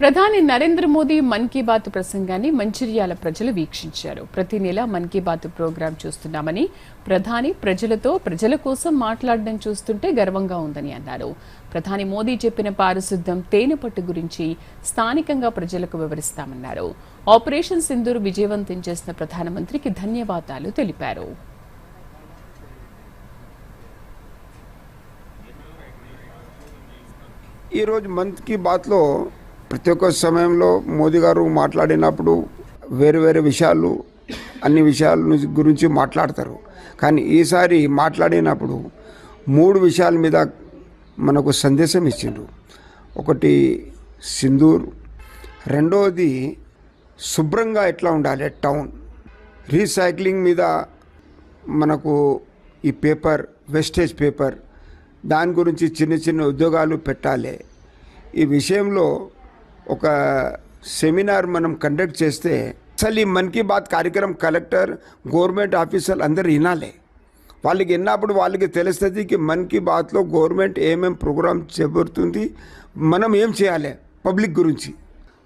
ప్రధాని నరేంద్ర మోదీ మన్ కీ బాత్ ప్రసంగాన్ని మంచిర్యాల ప్రజలు వీక్షించారు. ప్రతి నెల మన్ కీ బాత్ ప్రోగ్రాం చూస్తున్నామని ప్రధాని ప్రజలతో ప్రజల కోసం మాట్లాడడం చూస్తుంటే గర్వంగా ఉందని అన్నారు. ప్రధాని మోదీ చెప్పిన పారిశుద్ధ్యం తేనె పట్టు గురించి స్థానికంగా ప్రజలకు వివరిస్తామన్నారు. ఆపరేషన్ సింధూర్ విజయవంతం చేసిన ప్రధానమంత్రికి ధన్యవాదాలు తెలిపారు. ఈరోజు మన్ కీ బాత్లో ప్రతి ఒక్క సమయంలో మోదీ గారు మాట్లాడినప్పుడు వేరు వేరే విషయాలు అన్ని విషయాల గురించి మాట్లాడతారు. కానీ ఈసారి మాట్లాడినప్పుడు మూడు విషయాల మీద మనకు సందేశం ఇచ్చిండు ఒకటి సింధూర్ రెండవది శుభ్రంగా ఎట్లా ఉండాలి టౌన్. రీసైక్లింగ్ మీద మనకు ఈ పేపర్ వేస్టేజ్ పేపర్ దాని గురించి చిన్న చిన్న ఉద్యోగాలు పెట్టాలి. ఈ విషయంలో ఒక సెమినార్ మనం కండక్ట్ చేస్తే అసలు ఈ మన్ కీ బాత్ కార్యక్రమం కలెక్టర్ గవర్నమెంట్ ఆఫీసర్లు అందరు వినాలి. వాళ్ళకి విన్నప్పుడు వాళ్ళకి తెలుస్తుంది కి మన్ కీ బాత్లో గవర్నమెంట్ ఏమేం ప్రోగ్రామ్ చేపడుతుంది మనం ఏం చేయాలి పబ్లిక్ గురించి.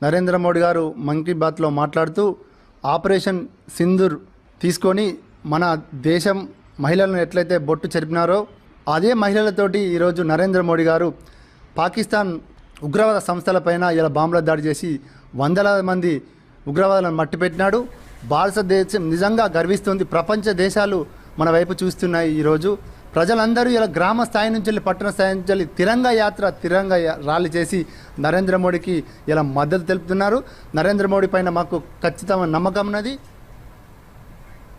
నరేంద్ర మోడీ గారు మన్ కీ బాత్లో మాట్లాడుతూ ఆపరేషన్ సింధూర్ తీసుకొని మన దేశం మహిళలను ఎట్లయితే బొట్టు చెరిపినారో అదే మహిళలతోటి ఈరోజు నరేంద్ర మోడీ గారు పాకిస్తాన్ ఉగ్రవాద సంస్థలపైన ఇలా బాంబుల దాడి చేసి వందల మంది ఉగ్రవాదులను మట్టిపెట్టినాడు. భారతదేశం నిజంగా గర్విస్తుంది. ప్రపంచ దేశాలు మన వైపు చూస్తున్నాయి ఈరోజు. ప్రజలందరూ ఇలా గ్రామ స్థాయి నుంచి వెళ్ళి పట్టణ స్థాయి నుంచి వెళ్ళి తిరంగా యాత్ర తిరంగా ర్యాలీ చేసి నరేంద్ర మోడీకి ఇలా మద్దతు తెలుపుతున్నారు. నరేంద్ర మోడీ పైన మాకు ఖచ్చితమైన నమ్మకం ఉన్నది.